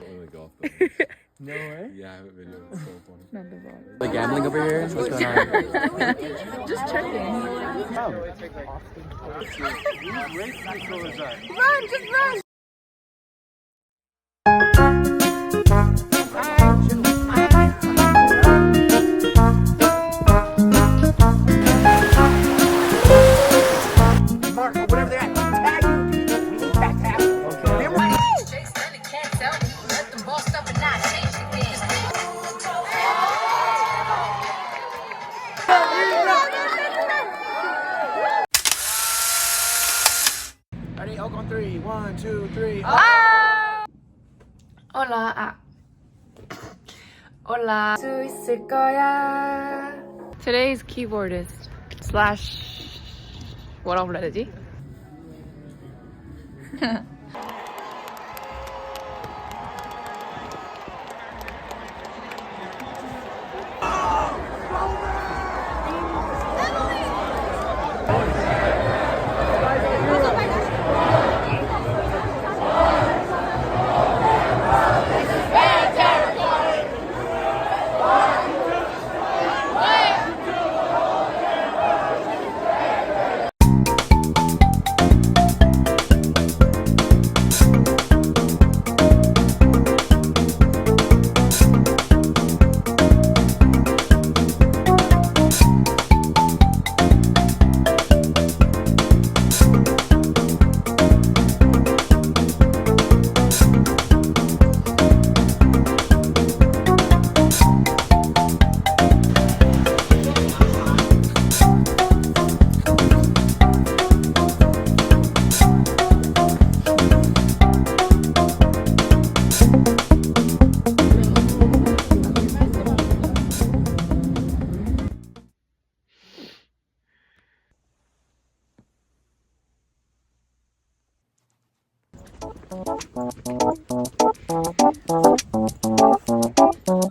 the golf balls. no way. Yeah, I have a video. It's so funny. Memorable. The gambling over here. What's going on? Just checking. Run! Just run! Ready? Oak on three. One, two, three. 올라 아 올라 수 있을 거야. Today's keyboardist slash 뭐라고 불러야 되지? Thank you.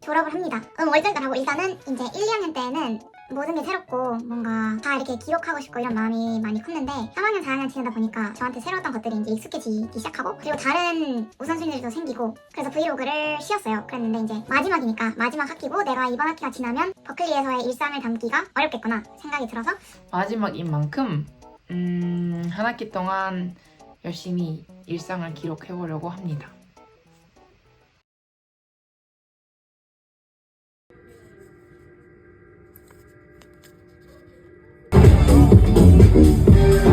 졸업을 합니다. 음, 월등하고 일단은 이제 1, 2학년 때는 모든 게 새롭고 뭔가 다 이렇게 기록하고 싶고 이런 마음이 많이 컸는데 3학년, 4학년 지내다 보니까 저한테 새로웠던 것들이 이제 익숙해지기 시작하고 그리고 다른 우선순위들도 생기고 그래서 브이로그를 쉬었어요. 그랬는데 이제 마지막이니까 마지막 학기고 내가 이번 학기가 지나면 버클리에서의 일상을 담기가 어렵겠구나 생각이 들어서 마지막인 만큼 음, 한 학기 동안 열심히 일상을 기록해 보려고 합니다. you.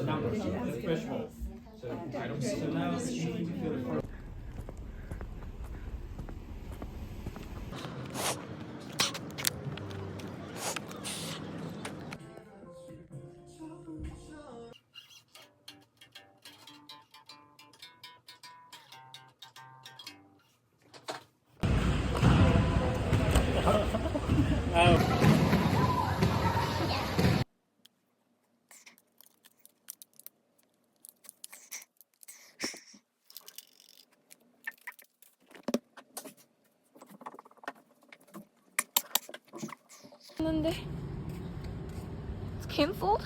those numbers, the threshold. So, so now. she 근데 it's cancelled.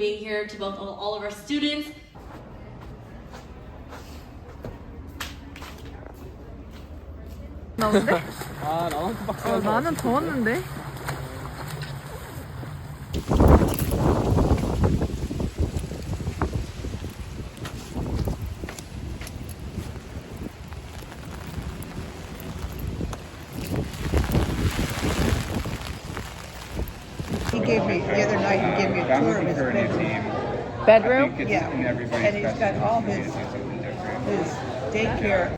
being here to both all, all of our students. 나온데? 아 나만큼 빡세. 어, 나는 더웠는데? Gave me, the other night, he gave me a I'm tour of looking his for a new bedroom. team. Bedroom? Think it's Yeah. in everybody's And he's best got all interest his- to do something different. His daycare.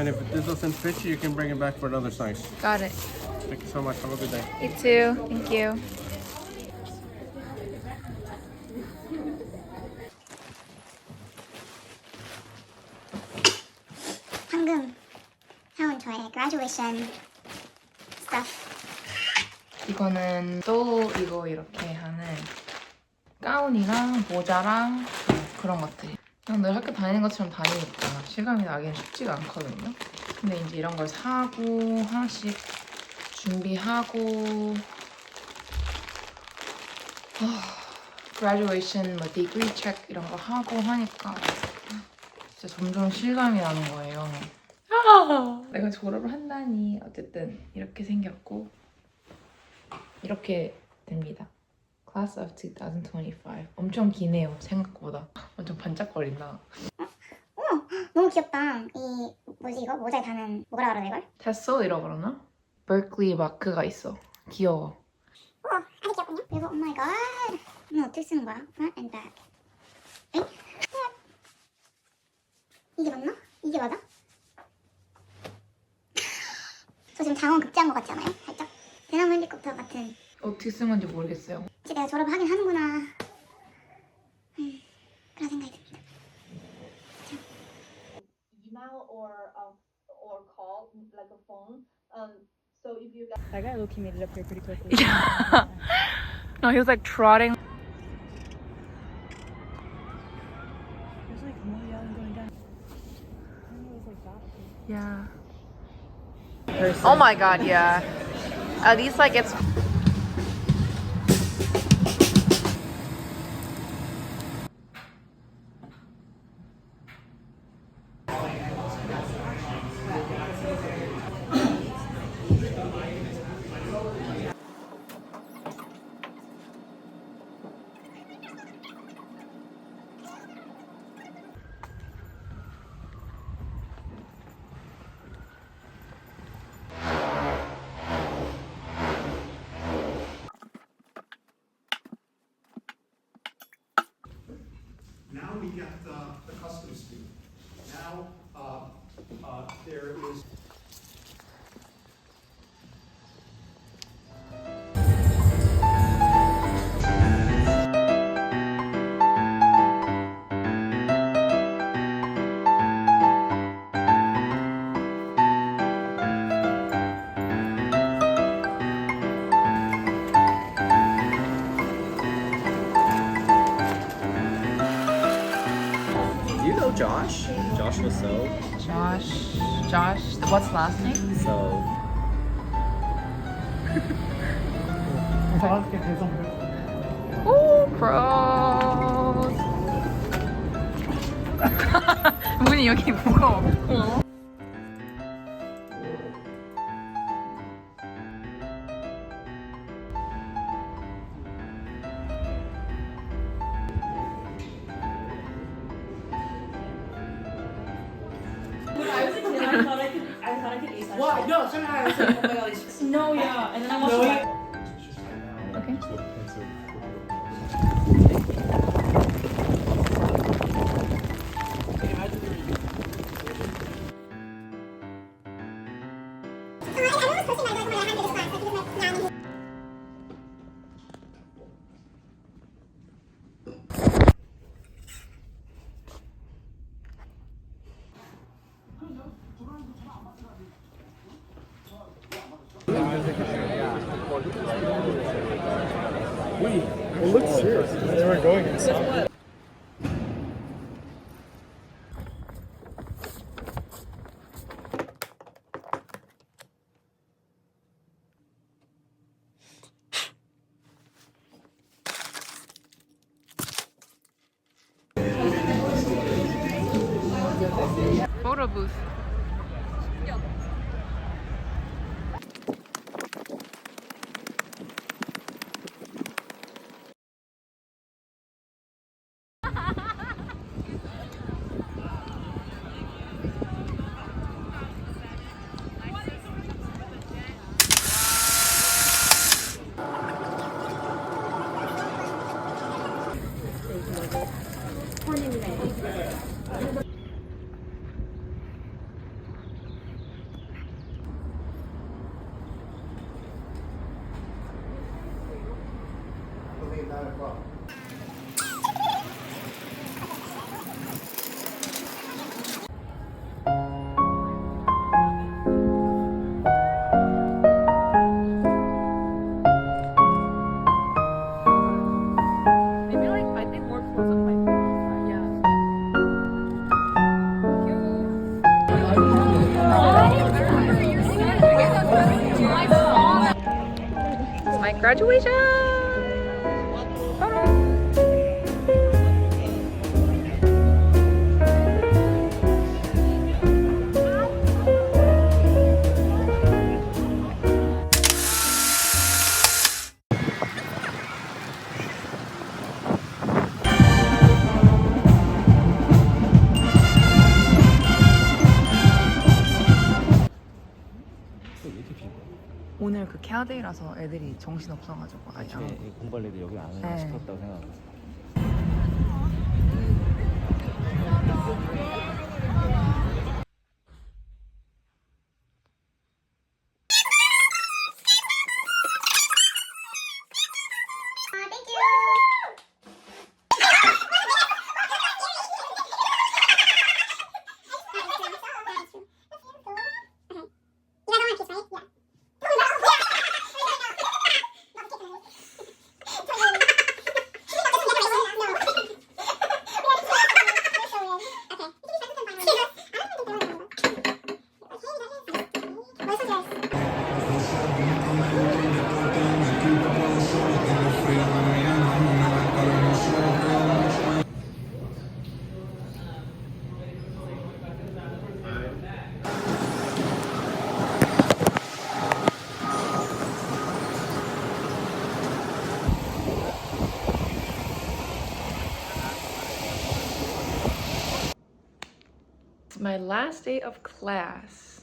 And if this doesn't fit you, you can bring it back for another size. Got it. Thank you so much. Have a good day. You too. Thank you. 방금 사온 저의 graduation stuff. 이거는 또 이거 이렇게 하는 가운이랑 모자랑 뭐 그런 것들. 그냥 늘 학교 다니는 것처럼 다니니까 실감이 나기는 쉽지가 않거든요. 근데 이제 이런 걸 사고 하나씩 준비하고 아, graduation 뭐 degree check 이런 거 하고 하니까 진짜 점점 실감이 나는 거예요. 아, 내가 졸업을 한다니 어쨌든 이렇게 생겼고 이렇게 됩니다. Class of 2025. 엄청 기네요, 생각보다. 완전 반짝거린다. 너무 귀엽다. 이 뭐지 이거 모자에 다는 뭐라 그러나 이걸? 테소 이라 그러나? berkeley 마크가 있어. 귀여워. 우와 아주 귀엽군요. 그리고 오 마이 갓. 이거 어떻게 쓰는 거야? Front and back. 엥? 이게 맞나? 이게 맞아? 저 지금 장원 급제한 것 같지 않아요? 살짝 대나무 헬리콥터 같은. 어떻게 쓴 건지 모르겠어요. 이제 내가 졸업을 하긴 하는구나. 음, 그런 생각이 듭니다. That guy low-key made it up here pretty quickly. Yeah. no, he was like trotting. There's like more yelling going down. I think it was like that. Yeah. Oh my god, yeah. At least like it's Now we get uh, the customs fee. Now, uh, uh, there is Josh. What's the last name? So. 오, gross. 문이 여기 무거워. We, it looks serious. They were going in. Photo booth. 그 케어데이라서 애들이 정신 없어가지고 아직 안 오고. 공부할 애들 여기 안 네. 시켰다고 생각하고. my last day of class.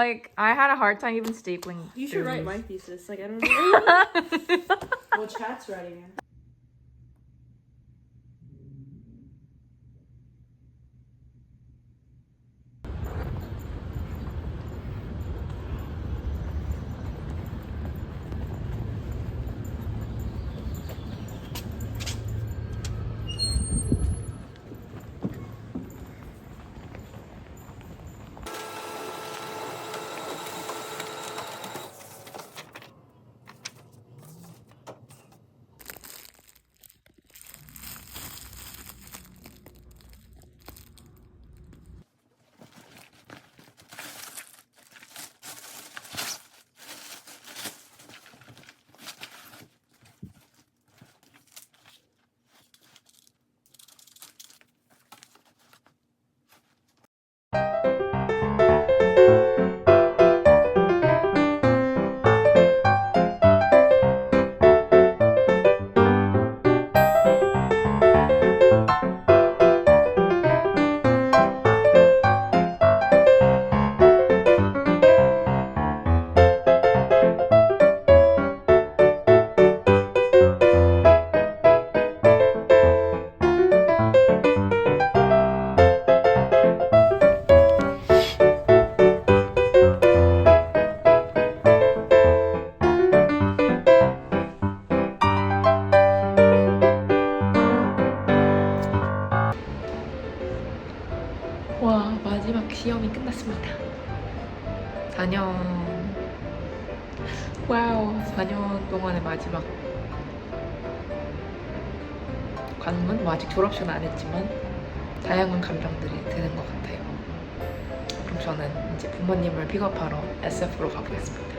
Like I had a hard time even stapling. You should write these. my thesis. Like I don't know. well, chat's writing. 졸업식은 안 했지만 다양한 감정들이 드는 것 같아요. 그럼 저는 이제 부모님을 픽업하러 SF로 가보겠습니다.